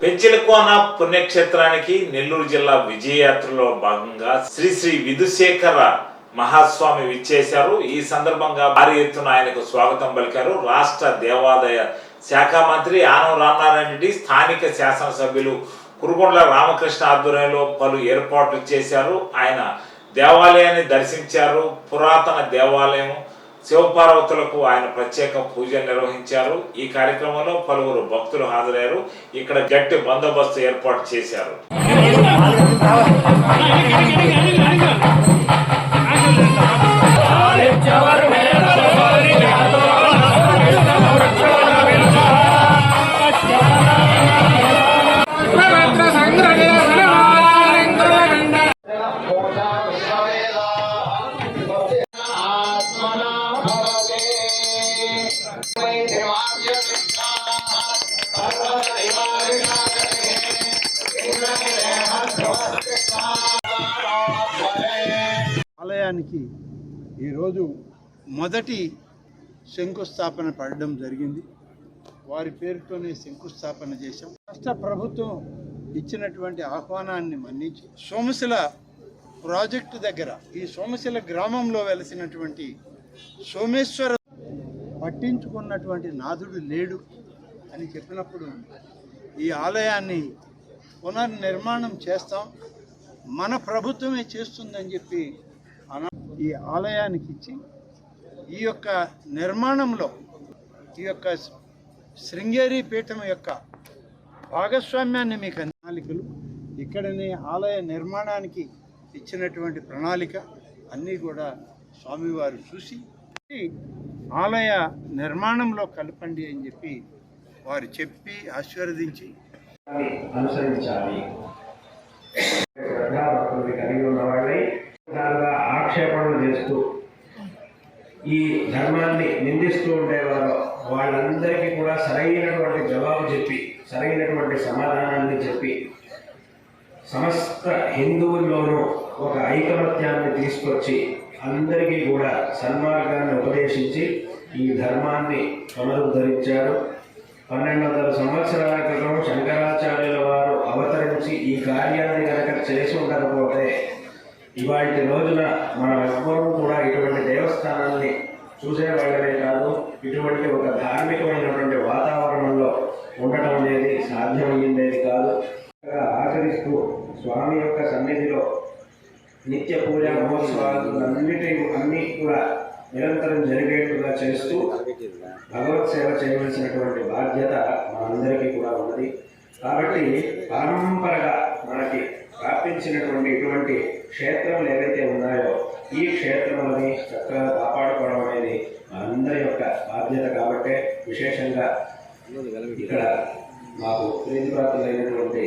పెంచిలకోన పుణ్యక్షేత్రానికి నెల్లూరు జిల్లా విజయయాత్రలో భాగంగా శ్రీ శ్రీ విధుశేఖర మహాస్వామి విచ్చేశారు. ఈ సందర్భంగా భారీ ఎత్తున ఆయనకు స్వాగతం పలికారు రాష్ట్ర దేవాదాయ శాఖ మంత్రి ఆనం రామనారాయణ రెడ్డి స్థానిక శాసనసభ్యులు కురుగొండ్ల రామకృష్ణ ఆధ్వర్యంలో పలు ఏర్పాట్లు చేశారు. ఆయన దేవాలయాన్ని దర్శించారు. పురాతన దేవాలయం శివపార్వతులకు ఆయన ప్రత్యేక పూజలు నిర్వహించారు. ఈ కార్యక్రమంలో పలువురు భక్తులు హాజరయ్యారు. ఇక్కడ గట్టి బందోబస్తు ఏర్పాటు చేశారు. ఆలయానికి ఈరోజు మొదటి శంకుస్థాపన పడడం జరిగింది. వారి పేరుతోనే శంకుస్థాపన చేశాం. రాష్ట్ర ప్రభుత్వం ఇచ్చినటువంటి ఆహ్వానాన్ని మన్నించి సోమశిల ప్రాజెక్టు దగ్గర ఈ సోమశిల గ్రామంలో వెలసినటువంటి సోమేశ్వర పట్టించుకున్నటువంటి నాథుడు లేడు అని చెప్పినప్పుడు ఈ ఆలయాన్ని పునర్నిర్మాణం చేస్తాం. మన ప్రభుత్వమే చేస్తుందని చెప్పి ఈ ఆలయానికి ఇచ్చి ఈ యొక్క నిర్మాణంలో ఈ యొక్క శృంగేరి పీఠం యొక్క భాగస్వామ్యాన్ని మీకు ప్రణాళికలు ఇక్కడనే ఆలయ నిర్మాణానికి ఇచ్చినటువంటి ప్రణాళిక అన్నీ కూడా స్వామివారు చూసి ఆలయ నిర్మాణంలో కలపండి అని చెప్పి వారు చెప్పి ఆశీర్వదించి అనుసరించాలి. చేస్తూ ఈ ధర్మాన్ని నిందిస్తూ ఉండేవారు. వాళ్ళందరికీ కూడా సరైనటువంటి జవాబు చెప్పి సరైనటువంటి సమాధానాన్ని చెప్పి సమస్త హిందువుల్లోనూ ఒక ఐకమత్యాన్ని తీసుకొచ్చి అందరికీ కూడా సన్మార్గాన్ని ఉపదేశించి ఈ ధర్మాన్ని పునరుద్ధరించాడు పన్నెండు వందల సంవత్సరాల క్రితం శంకరాచార్యుల వారు అవతరించి ఈ కార్యాన్ని కనుక చేసి ఉండకపోతే ఇవాటి రోజున మన ఎవ్వరూ కూడా ఇటువంటి దేవస్థానాన్ని చూసేవాళ్ళమే కాదు ఇటువంటి ఒక ధార్మికమైనటువంటి వాతావరణంలో ఉండటం అనేది సాధ్యమయ్యేది కాదు. ఆచరిస్తూ స్వామి యొక్క సన్నిధిలో నిత్య పూజ మహోత్సవాలు అన్నిటి అన్ని కూడా నిరంతరం జరిగేట్టుగా చేస్తూ భగవత్ సేవ చేయవలసినటువంటి బాధ్యత మనందరికీ కూడా ఉన్నది. కాబట్టి పరంపరగా మనకి ప్రాప్తించినటువంటి ఇటువంటి క్షేత్రములు ఏవైతే ఉన్నాయో ఈ క్షేత్రములని చక్కగా కాపాడుకోవడం అనేది అందరి యొక్క బాధ్యత కాబట్టే విశేషంగా ఇక్కడ మాకు ప్రీతిపాత్రులైనటువంటి